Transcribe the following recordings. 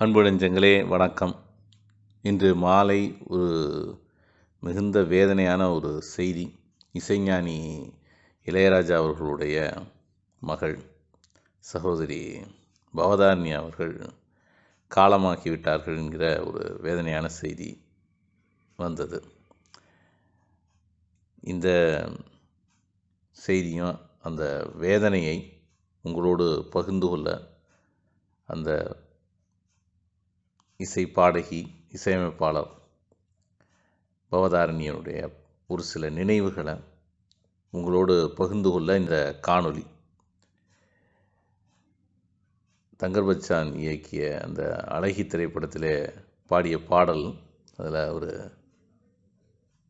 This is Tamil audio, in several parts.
அன்பு நெஞ்சங்களே வணக்கம். இன்று மாலை ஒரு மிகுந்த வேதனையான ஒரு செய்தி. இசைஞானி இளையராஜா அவர்களுடைய மகள் சகோதரி பவதாரணி அவர்கள் காலமாக்கிவிட்டார்கள் என்கிற ஒரு வேதனையான செய்தி வந்தது. இந்த செய்தியும் அந்த வேதனையை உங்களோடு பகிர்ந்து கொள்ள அந்த இசை பாடகி இசையமைப்பாளர் பவதாரணியனுடைய ஒரு சில நினைவுகளை உங்களோடு பகிர்ந்து கொள்ள இந்த காணொளி. தங்கர் பச்சான் இயக்கிய அந்த அழகி திரைப்படத்திலே பாடிய பாடல் அதில் ஒரு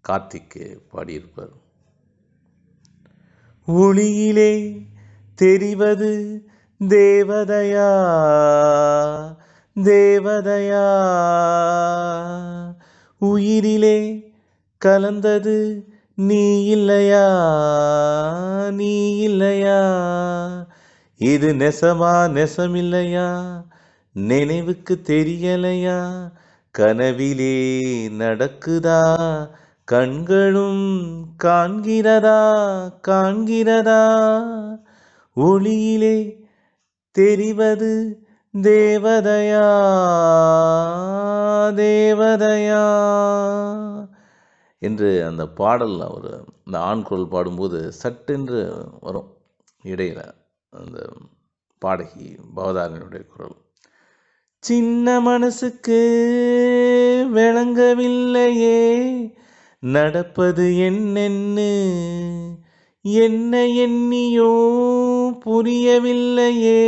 கார்த்திக் பாடியிருப்பார். ஒளியிலே தெரிவது தேவதையா? தேவதையா உயிரிலே கலந்தது நீ இல்லையா? நீ இல்லையா? இது நெசமா நெசமில்லையா? நினைவுக்கு தெரியலையா? கனவிலே நடக்குதா? கண்களும் காண்கிறதா? காண்கிறதா? ஒளியிலே தெரிவது தேவதையா தேவதையா. என்று அந்த பாடல் அவர் அந்த ஆண் குரல் பாடும்போது சட்டென்று வரும். இடையில் அந்த பாடகி பவதாரனுடைய குரல். சின்ன மனசுக்கு விளங்கவில்லையே நடப்பது என்னென்னு என்ன எண்ணியோ புரியவில்லையே.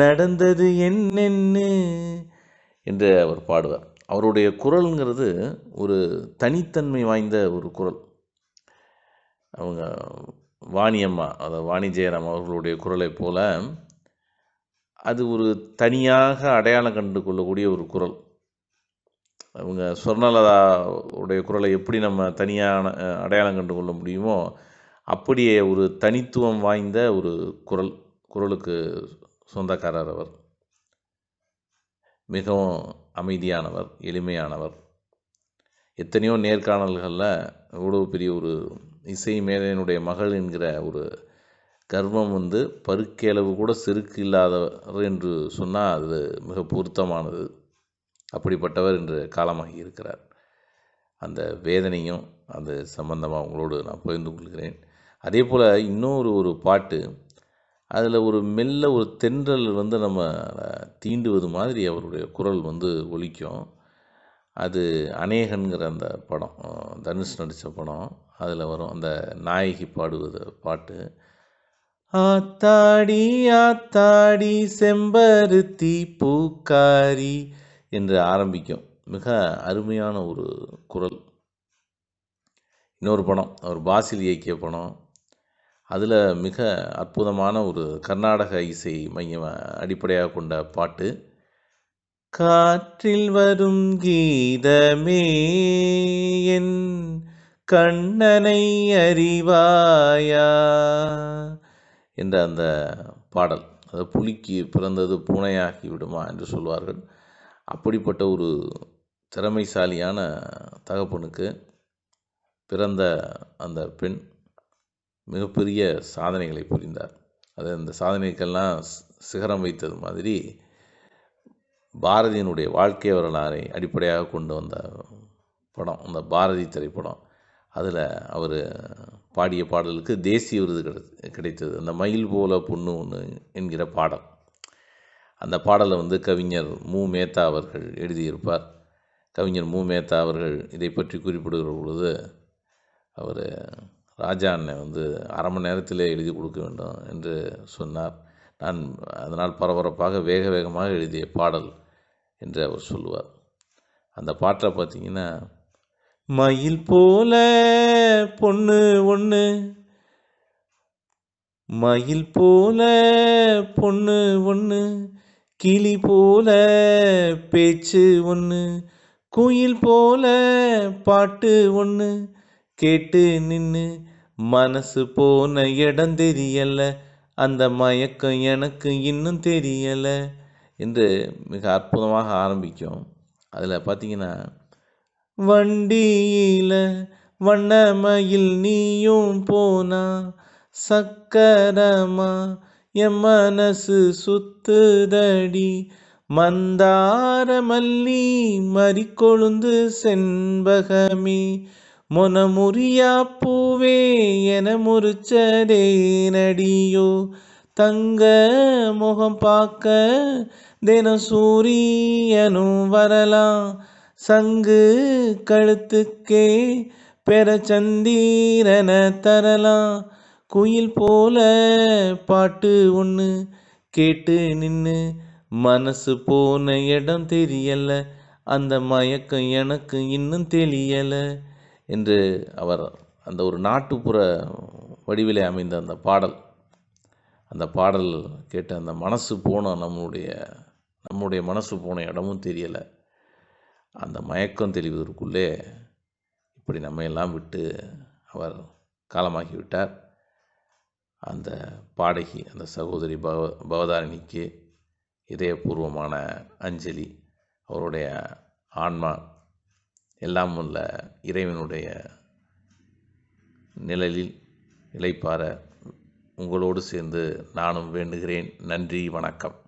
நடந்தது என்னென்னு என்று அவர் பாடுவார். அவருடைய குரல்ங்கிறது ஒரு தனித்தன்மை வாய்ந்த ஒரு குரல். அவங்க வாணியம்மா அதாவது வாணி ஜெயராம் அவர்களுடைய குரலைப் போல அது ஒரு தனியாக அடையாளம் கண்டு கொள்ளக்கூடிய ஒரு குரல். அவங்க சொர்ணலதா உடைய குரலை எப்படி நம்ம தனியான அடையாளம் கண்டு கொள்ள முடியுமோ அப்படியே ஒரு தனித்துவம் வாய்ந்த ஒரு குரல் குரலுக்கு சொந்தக்காரர் அவர் மிகவும் அமைதியானவர் எளிமையானவர். எத்தனையோ நேர்காணல்களில் இவ்வளோ பெரிய ஒரு இசை மேதையினுடைய மகள் என்கிற ஒரு கர்வம் வந்து பருக்கேளவு கூட செருக்கு இல்லாதவர் என்று சொன்னால் அது மிக பொருத்தமானது. அப்படிப்பட்டவர் என்று காலமாகி இருக்கிறார். அந்த வேதனையும் அந்த சம்பந்தமாக உங்களோடு நான் பகிர்ந்து கொள்கிறேன். அதே போல் இன்னொரு ஒரு பாட்டு அதில் ஒரு மெல்ல ஒரு தென்றல் வந்து நம்ம தீண்டுவது மாதிரி அவருடைய குரல் வந்து ஒலிக்கும். அது அநேகன்கிற அந்த படம் தனுஷ் நடித்த படம் அதில் வரும் அந்த நாயகி பாடுவது பாட்டு. ஆத்தாடி ஆத்தாடி செம்பருத்தி பூக்காரி என்று ஆரம்பிக்கும். மிக அருமையான ஒரு குரல். இன்னொரு படம் அவர் பாசில் இயக்கிய படம். அதில் மிக அற்புதமான ஒரு கர்நாடக இசை மையம் அடிப்படையாக கொண்ட பாட்டு. காற்றில் வரும் கீதமே என் கண்ணனை அறிவாயா? என்ற அந்த பாடல். அது புலிக்கு பிறந்தது பூனையாகி விடுமா என்று சொல்வார்கள். அப்படிப்பட்ட ஒரு திறமைசாலியான தகப்பனுக்கு பிறந்த அந்த பெண் மிகப்பெரிய சாதனைகளை புரிந்தார். அது அந்த சாதனைக்கெல்லாம் சிகரம் வைத்தது மாதிரி பாரதியினுடைய வாழ்க்கை வரலாறை அடிப்படையாக கொண்டு வந்த படம் அந்த பாரதி திரைப்படம். அதில் அவர் பாடிய பாடலுக்கு தேசிய விருது கிடை கிடைத்தது. அந்த மயில் போல பொண்ணு ஒன்று என்கிற பாடல். அந்த பாடலை வந்து கவிஞர் மு. மேத்தா அவர்கள் எழுதியிருப்பார். கவிஞர் மு. மேத்தா அவர்கள் இதை பற்றி குறிப்பிடுகிற பொழுது அவர் ராஜா அண்ணன் வந்து அரை மணி நேரத்திலே எழுதி கொடுக்க வேண்டும் என்று சொன்னார். நான் அதனால் பரபரப்பாக வேக வேகமாக எழுதிய பாடல் என்று அவர் சொல்லுவார். அந்த பாட்டை பார்த்தீங்கன்னா மயில் போல பொண்ணு ஒன்று மயில் போல பொண்ணு ஒன்று கிளி போல பேச்சு ஒன்று குயில் போல பாட்டு ஒன்று கேட்டு நின்று மனசு போன இடம் தெரியல. அந்த மயக்கம் எனக்கு இன்னும் தெரியல. என்று மிக அற்புதமாக ஆரம்பிக்கும். அதில் பார்த்தீங்கன்னா வண்டியில் வண்ணமயில் நீயும் போனா சக்கரமா என் மனசு சுத்துதடி. மந்தார மல்லி மறிக்கொழுந்து செண்பகமே மொனமுறியா பூவே என முறிச்சதே நடியோ. தங்க முகம் பார்க்க தினம் சூரியனும் வரலாம். சங்கு கழுத்துக்கே பெற சந்தீரன தரலாம். குயில் போல பாட்டு ஒன்று கேட்டு நின்று மனசு போன இடம் தெரியல. அந்த மயக்கம் எனக்கு இன்னும் தெரியலை என்று அவர் அந்த ஒரு நாட்டுப்புற வடிவிலே அமைந்த அந்த பாடல் அந்த பாடல் கேட்ட அந்த மனசு போன நம்முடைய நம்முடைய மனசு போன இடமும் தெரியலை. அந்த மயக்கம் தெளிவதற்குள்ளே இப்படி நம்ம எல்லாம் விட்டு அவர் காலமாகி விட்டார் அந்த பாடகி அந்த சகோதரி பவ பவதாரிணிக்கு இதயபூர்வமான அஞ்சலி அவருடைய ஆன்மா எல்லாம் உள்ள இறைவனுடைய நிழலில் இளைப்பார உங்களோடு சேர்ந்து நானும் வேண்டுகிறேன். நன்றி வணக்கம்.